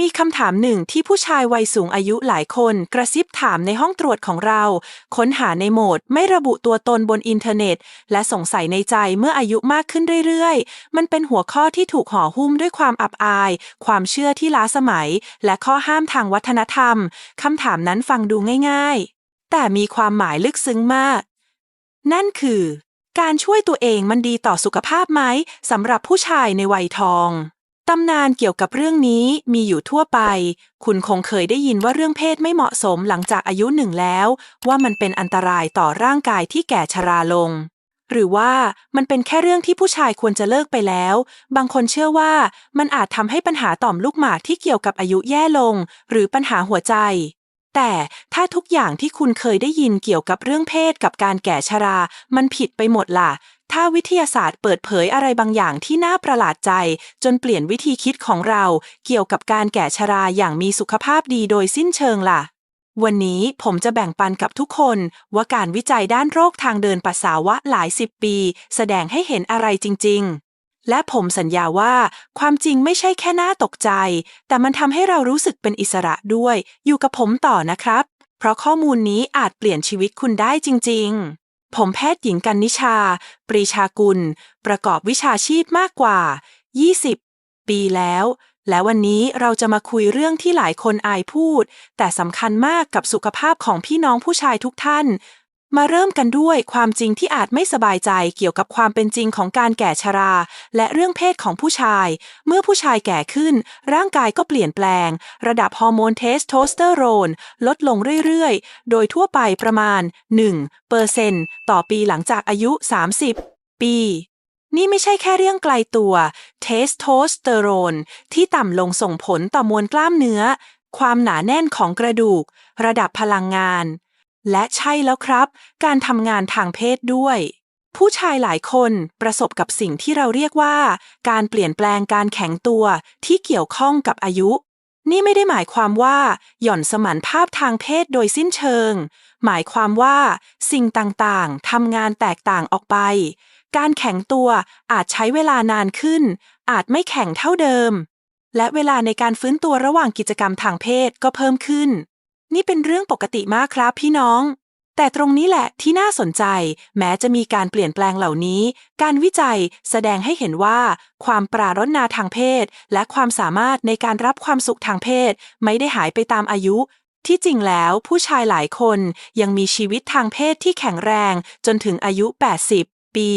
มีคำถามหนึ่งที่ผู้ชายวัยสูงอายุหลายคนกระซิบถามในห้องตรวจของเรา ค้นหาในโหมดไม่ระบุตัวตนบนอินเทอร์เน็ต และสงสัยในใจเมื่ออายุมากขึ้นเรื่อยๆ มันเป็นหัวข้อที่ถูกห่อหุ้มด้วยความอับอาย ความเชื่อที่ล้าสมัย และข้อห้ามทางวัฒนธรรมคำถามนั้นฟังดูง่าย ๆ แต่มีความหมายลึกซึ้งมาก นั่นคือ การช่วยตัวเองมันดีต่อสุขภาพไหมสำหรับผู้ชายในวัยทอง ตำนานเกี่ยวกับเรื่องนี้มีอยู่ทั่วไป คุณคงเคยได้ยินว่าเรื่องเพศไม่เหมาะสมหลังจากอายุหนึ่งแล้ว ว่ามันเป็นอันตรายต่อร่างกายที่แก่ชราลง หรือว่ามันเป็นแค่เรื่องที่ผู้ชายควรจะเลิกไปแล้ว บางคนเชื่อว่ามันอาจทำให้ปัญหาต่อมลูกหมากที่เกี่ยวกับอายุแย่ลง หรือปัญหาหัวใจ แต่ถ้าทุกอย่างที่คุณเคยได้ยินเกี่ยวกับเรื่องเพศกับการแก่ชรา มันผิดไปหมดล่ะ ถ้าวิทยาศาสตร์เปิดเผยอะไรบางอย่างที่น่าประหลาดใจ จนเปลี่ยนวิธีคิดของเรา เกี่ยวกับการแก่ชราอย่างมีสุขภาพดีโดยสิ้นเชิงล่ะ วันนี้ผมจะแบ่งปันกับทุกคน ว่าการวิจัยด้านโรคทางเดินปัสสาวะหลายสิบปี แสดงให้เห็นอะไรจริง ๆและผมสัญญาว่าความจริงไม่ใช่แค่น่าตกใจ แต่มันทำให้เรารู้สึกเป็นอิสระด้วย อยู่กับผมต่อนะครับ เพราะข้อมูลนี้อาจเปลี่ยนชีวิตคุณได้จริง ๆ ผมแพทย์หญิงกันนิชา ปรีชากุล ประกอบวิชาชีพมากกว่า 20 ปีแล้ว และวันนี้เราจะมาคุยเรื่องที่หลายคนอายพูด แต่สำคัญมากกับสุขภาพของพี่น้องผู้ชายทุกท่าน มาเริ่มกันด้วยความจริงที่อาจไม่สบายใจเกี่ยวกับความเป็นจริงของการแก่ชรา และเรื่องเพศของผู้ชาย เมื่อผู้ชายแก่ขึ้น ร่างกายก็เปลี่ยนแปลง ระดับฮอร์โมนเทสโทสเตอโรน ลดลงเรื่อยๆ โดยทั่วไปประมาณ 1เปอร์เซนต่อปีหลังจากอายุ 30 ปี นี่ไม่ใช่แค่เรื่องไกลตัวเทสโทสเตอโรนที่ต่ำลงส่งผลต่อมวลกล้ามเนื้อ ความหนาแน่นของกระดูก ระดับพลังงาน และใช่แล้วครับ การทำงานทางเพศด้วย ผู้ชายหลายคนประสบกับสิ่งที่เราเรียกว่า การเปลี่ยนแปลงการแข็งตัวที่เกี่ยวข้องกับอายุ นี่ไม่ได้หมายความว่า หย่อนสมรรถภาพทางเพศโดยสิ้นเชิง หมายความว่า สิ่งต่างๆทำงานแตกต่างออกไป การแข็งตัวอาจใช้เวลานานขึ้น อาจไม่แข็งเท่าเดิม และเวลาในการฟื้นตัวระหว่างกิจกรรมทางเพศก็เพิ่มขึ้น นี่เป็นเรื่องปกติมากครับพี่น้อง แต่ตรงนี้แหละที่น่าสนใจ แม้จะมีการเปลี่ยนแปลงเหล่านี้ การวิจัยแสดงให้เห็นว่า ความปรารถนาทางเพศ และความสามารถในการรับความสุขทางเพศ ไม่ได้หายไปตามอายุ ที่จริงแล้วผู้ชายหลายคนยังมีชีวิตทางเพศที่แข็งแรงจนถึงอายุ 80ปี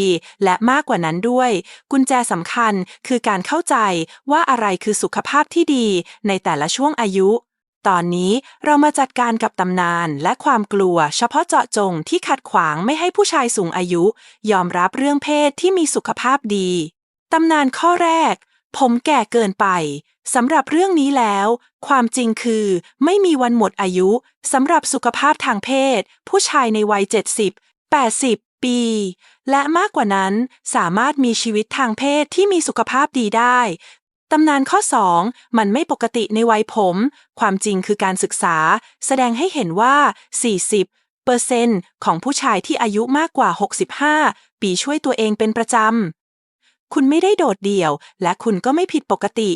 และมากกว่านั้นด้วย กุญแจสำคัญคือการเข้าใจว่าอะไรคือสุขภาพที่ดีในแต่ละช่วงอายุ ตอนนี้เรามาจัดการกับตำนานและความกลัวเฉพาะเจาะจงที่ขัดขวางไม่ให้ผู้ชายสูงอายุ ยอมรับเรื่องเพศที่มีสุขภาพดี ตำนานข้อแรก ผมแก่เกินไปสำหรับเรื่องนี้แล้ว ความจริงคือ ไม่มีวันหมดอายุสำหรับสุขภาพทางเพศ ผู้ชายในวัย 70 80 ปี และมากกว่านั้นสามารถมีชีวิตทางเพศที่มีสุขภาพดีได้ ตำนานข้อ 2 มันไม่ปกติในวัยผม ความจริงคือการศึกษา แสดงให้เห็นว่า 40 เปอร์เซนต์ของผู้ชายที่อายุมากกว่า 65 ปีช่วยตัวเองเป็นประจำ คุณไม่ได้โดดเดี่ยว และคุณก็ไม่ผิดปกติ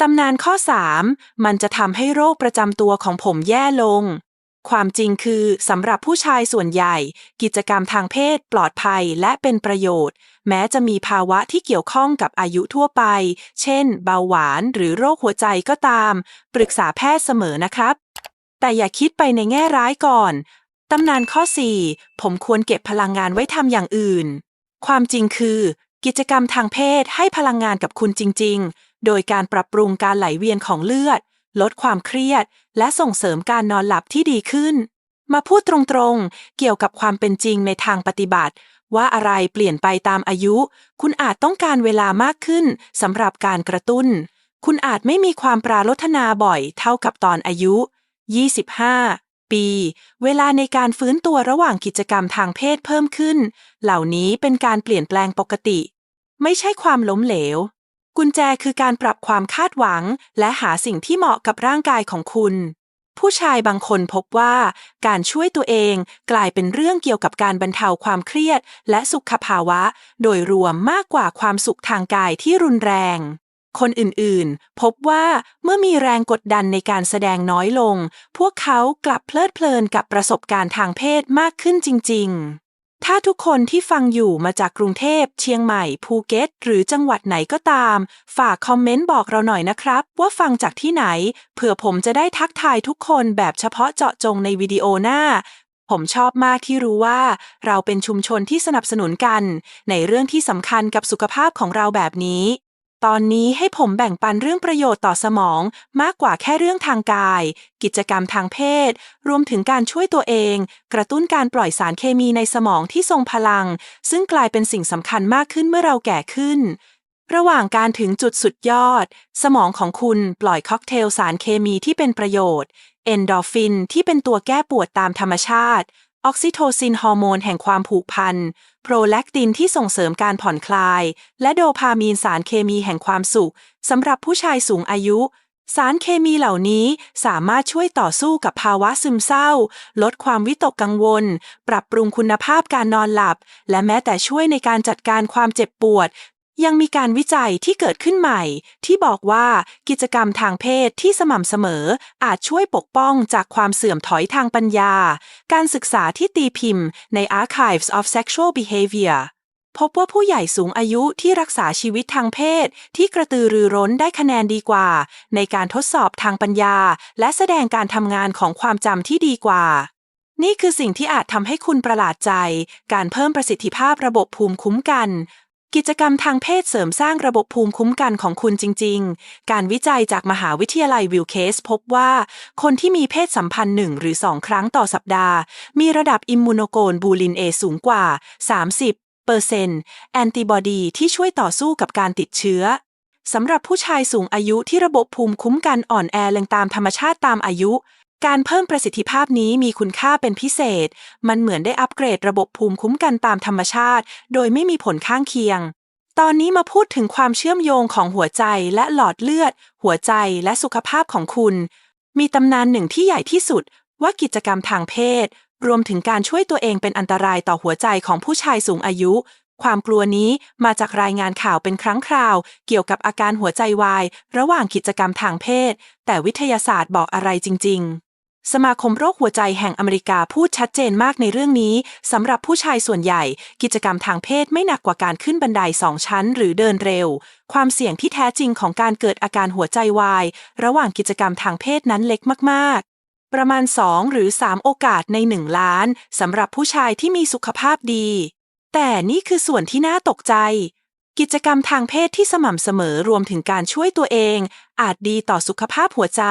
ตำนานข้อ 3 มันจะทำให้โรคประจำตัวของผมแย่ลง ความจริงคือสำหรับผู้ชายส่วนใหญ่ กิจกรรมทางเพศปลอดภัยและเป็นประโยชน์ แม้จะมีภาวะที่เกี่ยวข้องกับอายุทั่วไป เช่น เบาหวานหรือโรคหัวใจก็ตาม ปรึกษาแพทย์เสมอนะครับ แต่อย่าคิดไปในแง่ร้ายก่อนตำนานข้อ 4 ผมควรเก็บพลังงานไว้ทำอย่างอื่น ความจริงคือ กิจกรรมทางเพศให้พลังงานกับคุณจริง ๆ โดยการปรับปรุงการไหลเวียนของเลือด ลดความเครียด และส่งเสริมการนอนหลับที่ดีขึ้น มาพูดตรงๆ เกี่ยวกับความเป็นจริงในทางปฏิบัติ ว่าอะไรเปลี่ยนไปตามอายุ คุณอาจต้องการเวลามากขึ้นสำหรับการกระตุ้น คุณอาจไม่มีความปรารถนาบ่อยเท่ากับตอนอายุ 25 ปี เวลาในการฟื้นตัวระหว่างกิจกรรมทางเพศเพิ่มขึ้น เหล่านี้เป็นการเปลี่ยนแปลงปกติ ไม่ใช่ความล้มเหลว กุญแจคือการปรับความคาดหวัง และหาสิ่งที่เหมาะกับร่างกายของคุณ ผู้ชายบางคนพบว่า การช่วยตัวเองกลายเป็นเรื่องเกี่ยวกับการบรรเทาความเครียด และสุขภาวะ โดยรวมมากกว่าความสุขทางกายที่รุนแรง คนอื่นๆ พบว่าเมื่อมีแรงกดดันในการแสดงน้อยลง พวกเขากลับเพลิดเพลินกับประสบการณ์ทางเพศมากขึ้นจริง ๆ ถ้าทุกคนที่ฟังอยู่มาจากกรุงเทพ เชียงใหม่ ภูเก็ต หรือจังหวัดไหนก็ตาม ฝากคอมเมนต์บอกเราหน่อยนะครับ ว่าฟังจากที่ไหน เผื่อผมจะได้ทักทายทุกคนแบบเฉพาะเจาะจงในวิดีโอหน้า ผมชอบมากที่รู้ว่า เราเป็นชุมชนที่สนับสนุนกัน ในเรื่องที่สำคัญกับสุขภาพของเราแบบนี้ ตอนนี้ให้ผมแบ่งปันเรื่องประโยชน์ต่อสมองมากกว่าแค่เรื่องทางกาย กิจกรรมทางเพศ รวมถึงการช่วยตัวเอง กระตุ้นการปล่อยสารเคมีในสมองที่ทรงพลัง ซึ่งกลายเป็นสิ่งสำคัญมากขึ้นเมื่อเราแก่ขึ้น ระหว่างการถึงจุดสุดยอด สมองของคุณปล่อยค็อกเทลสารเคมีที่เป็นประโยชน์ เอนโดฟินที่เป็นตัวแก้ปวดตามธรรมชาติ ออกซิโทซินฮอร์โมนแห่งความผูกพัน โปรแลคตินที่ส่งเสริมการผ่อนคลาย และโดพามีนสารเคมีแห่งความสุขสำหรับผู้ชายสูงอายุ สารเคมีเหล่านี้สามารถช่วยต่อสู้กับภาวะซึมเศร้า ลดความวิตกกังวล ปรับปรุงคุณภาพการนอนหลับ และแม้แต่ช่วยในการจัดการความเจ็บปวด ยังมีการวิจัยที่เกิดขึ้นใหม่ ที่บอกว่ากิจกรรมทางเพศที่สม่ำเสมออาจช่วยปกป้องจากความเสื่อมถอยทางปัญญา การศึกษาที่ตีพิมพ์ใน Archives of Sexual Behavior พบว่าผู้ใหญ่สูงอายุที่รักษาชีวิตทางเพศ ที่กระตือรือร้นได้คะแนนดีกว่า ในการทดสอบทางปัญญา และแสดงการทำงานของความจำที่ดีกว่า นี่คือสิ่งที่อาจทำให้คุณประหลาดใจ การเพิ่มประสิทธิภาพระบบภูมิคุ้มกัน กิจกรรมทางเพศเสริมสร้างระบบภูมิคุ้มกันของคุณจริง ๆ การวิจัยจากมหาวิทยาลัยวิลเคสพบว่า คนที่มีเพศสัมพันธ์หนึ่งหรือสองครั้งต่อสัปดาห์ มีระดับอิมมูโนโกลบูลินเอสูงกว่า 30เปอร์เซนต์แอนติบอดีที่ช่วยต่อสู้กับการติดเชื้อสำหรับผู้ชายสูงอายุที่ระบบภูมิคุ้มกันอ่อนแอลงตามธรรมชาติตามอายุ การเพิ่มประสิทธิภาพนี้มีคุณค่าเป็นพิเศษ มันเหมือนได้อัปเกรดระบบภูมิคุ้มกันตามธรรมชาติ โดยไม่มีผลข้างเคียง ตอนนี้มาพูดถึงความเชื่อมโยงของหัวใจและหลอดเลือด หัวใจและสุขภาพของคุณ มีตำนานหนึ่งที่ใหญ่ที่สุด ว่ากิจกรรมทางเพศ รวมถึงการช่วยตัวเองเป็นอันตรายต่อหัวใจของผู้ชายสูงอายุ ความกลัวนี้มาจากรายงานข่าวเป็นครั้งคราว เกี่ยวกับอาการหัวใจวาย ระหว่างกิจกรรมทางเพศ แต่วิทยาศาสตร์บอกอะไรจริง ๆ สมาคมโรคหัวใจแห่งอเมริกาพูดชัดเจนมากในเรื่องนี้สำหรับผู้ชายส่วนใหญ่ กิจกรรมทางเพศไม่หนักกว่าการขึ้นบันไดสองชั้น หรือเดินเร็ว ความเสี่ยงที่แท้จริงของการเกิดอาการหัวใจวาย ระหว่างกิจกรรมทางเพศนั้นเล็กมากๆ ประมาณ 2 หรือ 3 โอกาสใน 1 ล้านสำหรับผู้ชายที่มีสุขภาพดี แต่นี่คือส่วนที่น่าตกใจ กิจกรรมทางเพศที่สม่ำเสมอรวมถึงการช่วยตัวเอง อาจดีต่อสุขภาพหัวใจ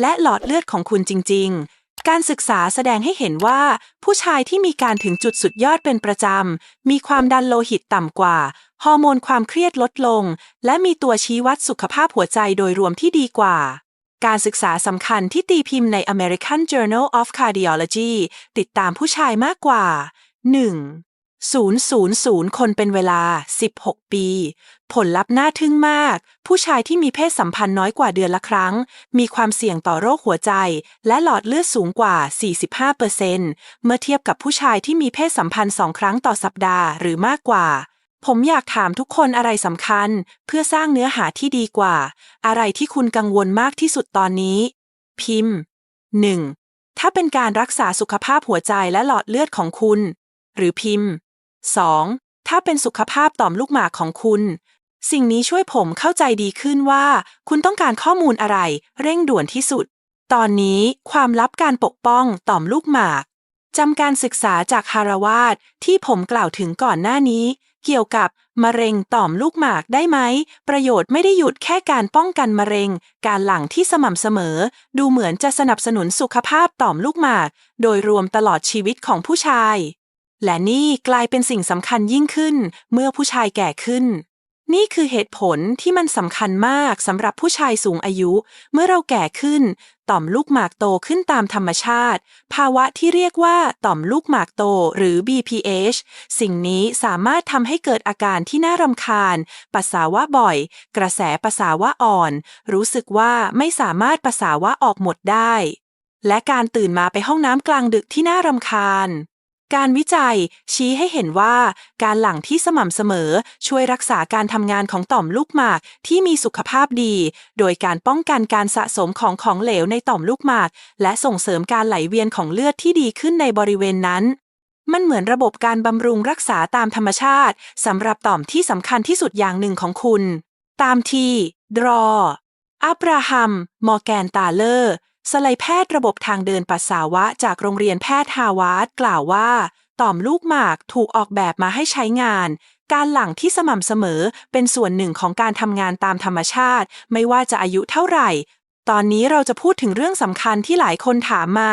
และหลอดเลือดของคุณจริง ๆ การศึกษาแสดงให้เห็นว่า ผู้ชายที่มีการถึงจุดสุดยอดเป็นประจำ มีความดันโลหิตต่ำกว่า ฮอร์โมนความเครียดลดลง และมีตัวชี้วัดสุขภาพหัวใจโดยรวมที่ดีกว่าการศึกษาสำคัญที่ตีพิมพ์ใน American Journal of Cardiology ติดตามผู้ชายมากกว่า 1. 000 คนเป็นเวลา 16 ปี ผลลัพธ์น่าทึ่งมาก ผู้ชายที่มีเพศสัมพันธ์น้อยกว่าเดือนละครั้ง มีความเสี่ยงต่อโรคหัวใจ และหลอดเลือดสูงกว่า 45%เมื่อเทียบกับผู้ชายที่มีเพศสัมพันธ์สองครั้งต่อสัปดาห์หรือมากกว่า ผมอยากถามทุกคนอะไรสำคัญ เพื่อสร้างเนื้อหาที่ดีกว่า อะไรที่คุณกังวลมากที่สุดตอนนี้ พิมพ์ 1. ถ้าเป็นการรักษาสุขภาพหัวใจและหลอดเลือดของคุณ หรือพิมพ์ 2. ถ้าเป็นสุขภาพต่อมลูกหมากของคุณ สิ่งนี้ช่วยผมเข้าใจดีขึ้นว่า คุณต้องการข้อมูลอะไร เร่งด่วนที่สุด ตอนนี้ความลับการปกป้องต่อมลูกหมากจำการศึกษาจากฮาราวาดที่ผมกล่าวถึงก่อนหน้านี้ เกี่ยวกับมะเร็งต่อมลูกหมากได้ไหม ประโยชน์ไม่ได้หยุดแค่การป้องกันมะเร็ง การหลั่งที่สม่ำเสมอ ดูเหมือนจะสนับสนุนสุขภาพต่อมลูกหมาก โดยรวมตลอดชีวิตของผู้ชาย และนี่กลายเป็นสิ่งสำคัญยิ่งขึ้นเมื่อผู้ชายแก่ขึ้น นี่คือเหตุผลที่มันสำคัญมากสำหรับผู้ชายสูงอายุ เมื่อเราแก่ขึ้น ต่อมลูกหมากโตขึ้นตามธรรมชาติ ภาวะที่เรียกว่าต่อมลูกหมากโตหรือ BPH สิ่งนี้สามารถทำให้เกิดอาการที่น่ารำคาญ ปัสสาวะบ่อย กระแสปัสสาวะอ่อน รู้สึกว่าไม่สามารถปัสสาวะออกหมดได้ และการตื่นมาไปห้องน้ำกลางดึกที่น่ารำคาญ การวิจัยชี้ให้เห็นว่าการหลั่งที่สม่ำเสมอช่วยรักษาการทำงานของต่อมลูกหมากที่มีสุขภาพดี โดยการป้องกันการสะสมของของเหลวในต่อมลูกหมาก และส่งเสริมการไหลเวียนของเลือดที่ดีขึ้นในบริเวณนั้น มันเหมือนระบบการบำรุงรักษาตามธรรมชาติสำหรับต่อมที่สำคัญที่สุดอย่างหนึ่งของคุณ ตามที่ดรออับราฮัม มอร์แกนตาเลอร์ สไลแพทย์ระบบทางเดินปัสสาวะจากโรงเรียนแพทย์ฮาวาดกล่าวว่า ต่อมลูกหมากถูกออกแบบมาให้ใช้งาน การหลั่งที่สม่ำเสมอเป็นส่วนหนึ่งของการทำงานตามธรรมชาติ ไม่ว่าจะอายุเท่าไหร่ ตอนนี้เราจะพูดถึงเรื่องสำคัญที่หลายคนถามมา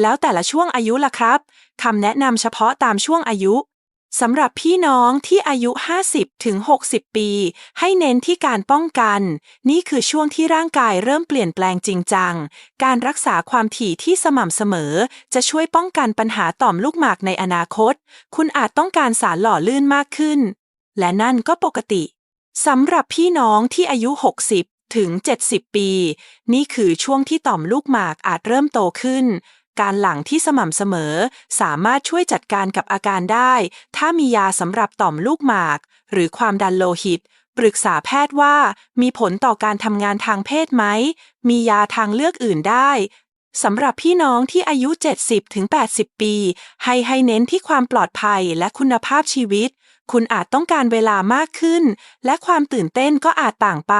แล้วแต่ละช่วงอายุล่ะครับคำแนะนำเฉพาะตามช่วงอายุ สำหรับพี่น้องที่อายุ 50 ถึง 60 ปี ให้เน้นที่การป้องกัน นี่คือช่วงที่ร่างกายเริ่มเปลี่ยนแปลงจริงจัง การรักษาความถี่ที่สม่ำเสมอ จะช่วยป้องกันปัญหาต่อมลูกหมากในอนาคต คุณอาจต้องการสารหล่อลื่นมากขึ้น และนั่นก็ปกติ สำหรับพี่น้องที่อายุ 60 ถึง 70 ปี นี่คือช่วงที่ต่อมลูกหมากอาจเริ่มโตขึ้น การหลังที่สม่ำเสมอ สามารถช่วยจัดการกับอาการได้ ถ้ามียาสำหรับต่อมลูกหมาก หรือความดันโลหิต ปรึกษาแพทย์ว่ามีผลต่อการทำงานทางเพศไหม มียาทางเลือกอื่นได้สำหรับพี่น้องที่อายุ 70-80 ปี ให้ให้เน้นที่ความปลอดภัยและคุณภาพชีวิต คุณอาจต้องการเวลามากขึ้น และความตื่นเต้นก็อาจต่างไป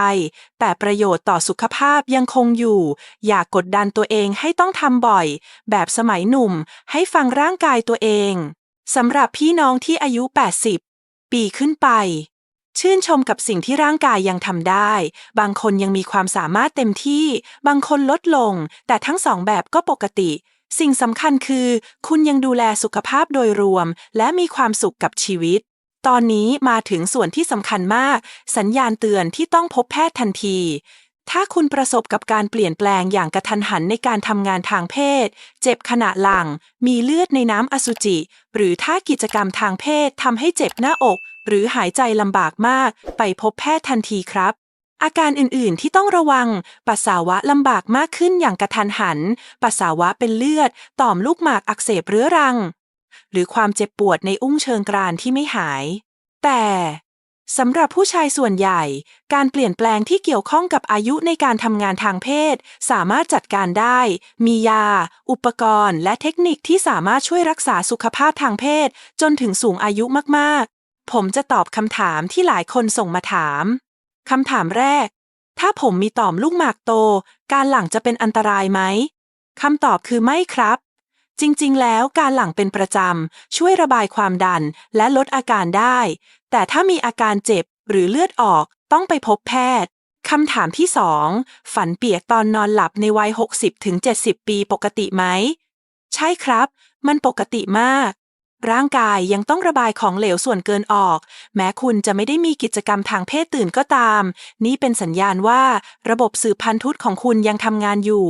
แต่ประโยชน์ต่อสุขภาพยังคงอยู่ อย่ากกดดันตัวเองให้ต้องทำบ่อย แบบสมัยหนุ่ม ให้ฟังร่างกายตัวเองสำหรับพี่น้องที่อายุ 80 ปีขึ้นไป ชื่นชมกับสิ่งที่ร่างกายยังทำได้ บางคนยังมีความสามารถเต็มที่ บางคนลดลง แต่ทั้งสองแบบก็ปกติ สิ่งสำคัญคือ คุณยังดูแลสุขภาพโดยรวม และมีความสุขกับชีวิต ตอนนี้มาถึงส่วนที่สำคัญมาก สัญญาณเตือนที่ต้องพบแพทย์ทันที ถ้าคุณประสบกับการเปลี่ยนแปลงอย่างกระทันหันในการทำงานทางเพศ เจ็บขณะหลัง มีเลือดในน้ำอสุจิ หรือถ้ากิจกรรมทางเพศทำให้เจ็บหน้าอก หรือหายใจลำบากมาก ไปพบแพทย์ทันทีครับอาการอื่น ๆ ที่ต้องระวัง ปัสสาวะลำบากมากขึ้นอย่างกระทันหัน ปัสสาวะเป็นเลือด ต่อมลูกหมากอักเสบเรื้อรัง หรือความเจ็บปวดในอุ้งเชิงกรานที่ไม่หาย แต่สำหรับผู้ชายส่วนใหญ่ การเปลี่ยนแปลงที่เกี่ยวข้องกับอายุในการทำงานทางเพศ สามารถจัดการได้ มียา อุปกรณ์ และเทคนิคที่สามารถช่วยรักษาสุขภาพทางเพศ จนถึงสูงอายุมากๆ ผมจะตอบคำถามที่หลายคนส่งมาถามคำถามแรก ถ้าผมมีต่อมลูกหมากโต การหลั่งจะเป็นอันตรายไหมคำตอบคือไม่ครับ จริงๆ แล้วการหลั่งเป็นประจำ ช่วยระบายความดันและลดอาการได้ แต่ถ้ามีอาการเจ็บหรือเลือดออกต้องไปพบแพทย์คำถามที่ 2 ฝันเปียกตอนนอนหลับในวัย 60-70 ปีปกติไหม ใช่ครับ มันปกติมาก ร่างกายยังต้องระบายของเหลวส่วนเกินออก แม้คุณจะไม่ได้มีกิจกรรมทางเพศตื่นก็ตาม นี่เป็นสัญญาณว่าระบบสืบพันธุของคุณยังทำงานอยู่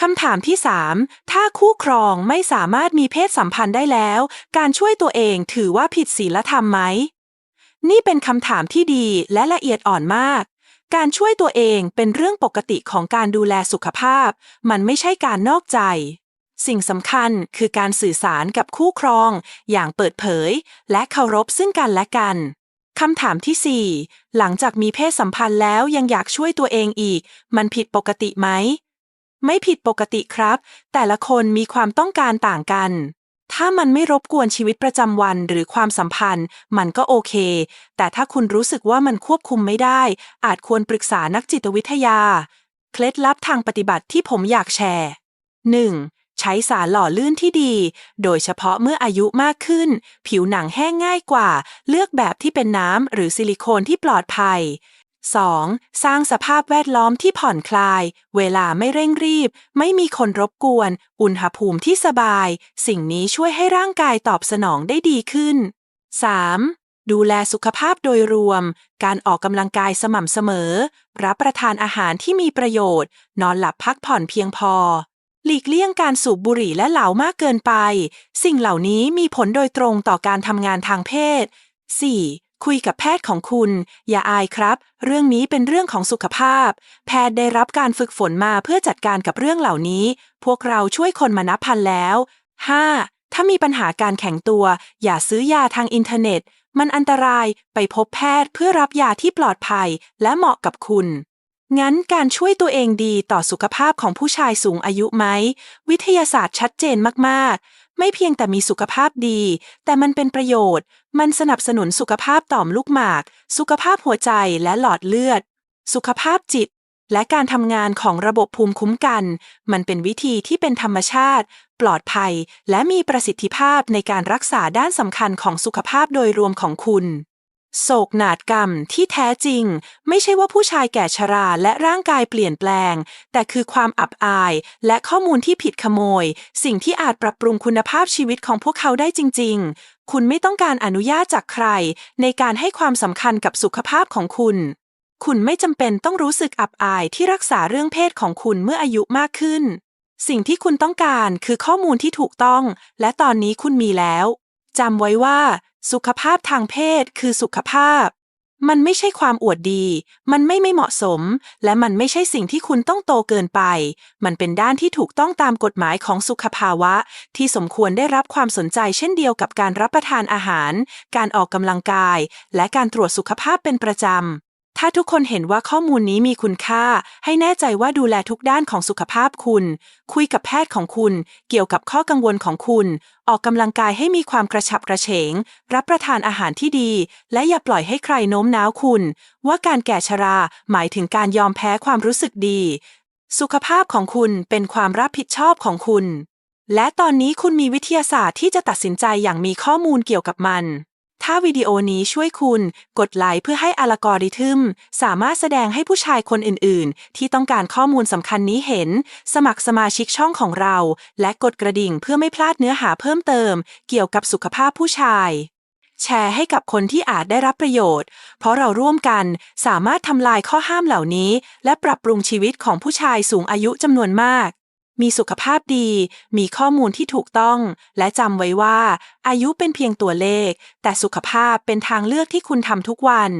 คำถามที่ 3 ถ้าคู่ครองไม่สามารถมีเพศสัมพันธ์ได้แล้ว การช่วยตัวเองถือว่าผิดศีลธรรมไหม นี่เป็นคำถามที่ดีและละเอียดอ่อนมาก การช่วยตัวเองเป็นเรื่องปกติของการดูแลสุขภาพ มันไม่ใช่การนอกใจ สิ่งสำคัญคือการสื่อสารกับคู่ครอง อย่างเปิดเผย และเคารพซึ่งกันและกันคำถามที่ 4 หลังจากมีเพศสัมพันธ์แล้วยังอยากช่วยตัวเองอีก มันผิดปกติไหม ไม่ผิดปกติครับ แต่ละคนมีความต้องการต่างกัน ถ้ามันไม่รบกวนชีวิตประจำวันหรือความสัมพันธ์ มันก็โอเค แต่ถ้าคุณรู้สึกว่ามันควบคุมไม่ได้ อาจควรปรึกษานักจิตวิทยา เคล็ดลับทางปฏิบัติที่ผมอยากแชร์ 1. ใช้สารหล่อลื่นที่ดี โดยเฉพาะเมื่ออายุมากขึ้น ผิวหนังแห้งง่ายกว่า เลือกแบบที่เป็นน้ำหรือซิลิโคนที่ปลอดภัย 2. สร้างสภาพแวดล้อมที่ผ่อนคลาย เวลาไม่เร่งรีบ ไม่มีคนรบกวน อุณหภูมิที่สบาย สิ่งนี้ช่วยให้ร่างกายตอบสนองได้ดีขึ้น 3. ดูแลสุขภาพโดยรวม การออกกำลังกายสม่ำเสมอ รับประทานอาหารที่มีประโยชน์ นอนหลับพักผ่อนเพียงพอ หลีกเลี่ยงการสูบบุหรี่และเหล้ามากเกินไป สิ่งเหล่านี้มีผลโดยตรงต่อการทำงานทางเพศ 4. คุยกับแพทย์ของคุณ อย่าอายครับ เรื่องนี้เป็นเรื่องของสุขภาพ แพทย์ได้รับการฝึกฝนมาเพื่อจัดการกับเรื่องเหล่านี้ พวกเราช่วยคนมานับพันแล้ว 5. ถ้ามีปัญหาการแข็งตัว อย่าซื้อยาทางอินเทอร์เน็ต มันอันตรายไปพบแพทย์เพื่อรับยาที่ปลอดภัยและเหมาะกับคุณงั้นการช่วยตัวเองดีต่อสุขภาพของผู้ชายสูงอายุไหม วิทยาศาสตร์ชัดเจนมากๆ ไม่เพียงแต่มีสุขภาพดี แต่มันเป็นประโยชน์ มันสนับสนุนสุขภาพต่อมลูกหมาก สุขภาพหัวใจและหลอดเลือด สุขภาพจิต และการทำงานของระบบภูมิคุ้มกัน มันเป็นวิธีที่เป็นธรรมชาติ ปลอดภัย และมีประสิทธิภาพในการรักษาด้านสำคัญของสุขภาพโดยรวมของคุณ โศกนาฏกรรมที่แท้จริง ไม่ใช่ว่าผู้ชายแก่ชราและร่างกายเปลี่ยนแปลง แต่คือความอับอายและข้อมูลที่ผิดขโมย สิ่งที่อาจปรับปรุงคุณภาพชีวิตของพวกเขาได้จริง ๆ คุณไม่ต้องการอนุญาตจากใคร ในการให้ความสำคัญกับสุขภาพของคุณ คุณไม่จำเป็นต้องรู้สึกอับอายที่รักษาเรื่องเพศของคุณเมื่ออายุมากขึ้น สิ่งที่คุณต้องการคือข้อมูลที่ถูกต้อง และตอนนี้คุณมีแล้ว จำไว้ว่า สุขภาพทางเพศคือสุขภาพ มันไม่ใช่ความอวดดี มันไม่ไม่เหมาะสม และมันไม่ใช่สิ่งที่คุณต้องโตเกินไป มันเป็นด้านที่ถูกต้องตามกฎหมายของสุขภาวะ ที่สมควรได้รับความสนใจเช่นเดียวกับการรับประทานอาหาร การออกกำลังกาย และการตรวจสุขภาพเป็นประจำ ถ้าทุกคนเห็นว่าข้อมูลนี้มีคุณค่า ให้แน่ใจว่าดูแลทุกด้านของสุขภาพคุณ คุยกับแพทย์ของคุณ เกี่ยวกับข้อกังวลของคุณ ออกกำลังกายให้มีความกระฉับกระเฉง รับประทานอาหารที่ดี และอย่าปล่อยให้ใครโน้มน้าวคุณ ว่าการแก่ชรา หมายถึงการยอมแพ้ความรู้สึกดี สุขภาพของคุณเป็นความรับผิดชอบของคุณ และตอนนี้คุณมีวิทยาศาสตร์ที่จะตัดสินใจอย่างมีข้อมูลเกี่ยวกับมัน ถ้าวิดีโอนี้ช่วยคุณ กดไลค์เพื่อให้อัลกอริทึม สามารถแสดงให้ผู้ชายคนอื่น ๆ ที่ต้องการข้อมูลสำคัญนี้เห็น สมัครสมาชิกช่องของเรา และกดกระดิ่งเพื่อไม่พลาดเนื้อหาเพิ่มเติม เกี่ยวกับสุขภาพผู้ชาย แชร์ให้กับคนที่อาจได้รับประโยชน์ เพราะเราร่วมกันสามารถทำลายข้อห้ามเหล่านี้ และปรับปรุงชีวิตของผู้ชายสูงอายุจำนวนมาก มีสุขภาพดี มีข้อมูลที่ถูกต้อง และจำไว้ว่า อายุเป็นเพียงตัวเลข แต่สุขภาพเป็นทางเลือกที่คุณทำทุกวัน